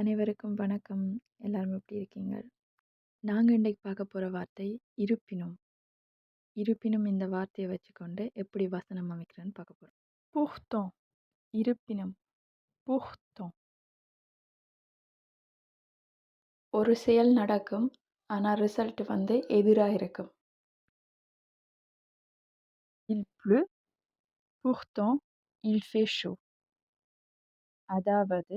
அனைவருக்கும் வணக்கம். எல்லாரும் எப்படி இருக்கீங்க? நாங்கள் இன்றைக்கு பார்க்க போகிற வார்த்தை இருப்பினும். இருப்பினும் இந்த வார்த்தையை வச்சுக்கொண்டு எப்படி வசனம் அமைக்கிறேன்னு பார்க்க போகிறோம் புஹ்தோம். இருப்பினும். புஹ்தோம். ஒரு செயல் நடக்கும் ஆனால் ரிசல்ட் வந்து எதிராக இருக்கும். il pleut pourtant il fait chaud அதாவது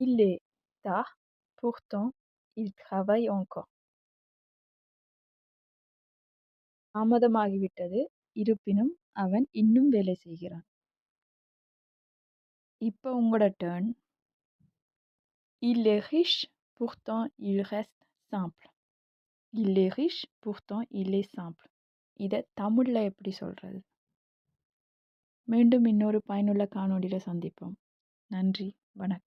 Il est tard, pourtant il travaille encore. தாமதமாகிவிட்டது இருப்பினும் அவன் இன்னும் வேலை செய்கிறான் இப்போ உங்களோட turn Il est riche, pourtant il reste simple. Il est riche, pourtant il est simple. இதை தமிழில் எப்படி சொல்கிறது மீண்டும் இன்னொரு பயனுள்ள காணொளியில் சந்திப்போம் நன்றி வணக்கம்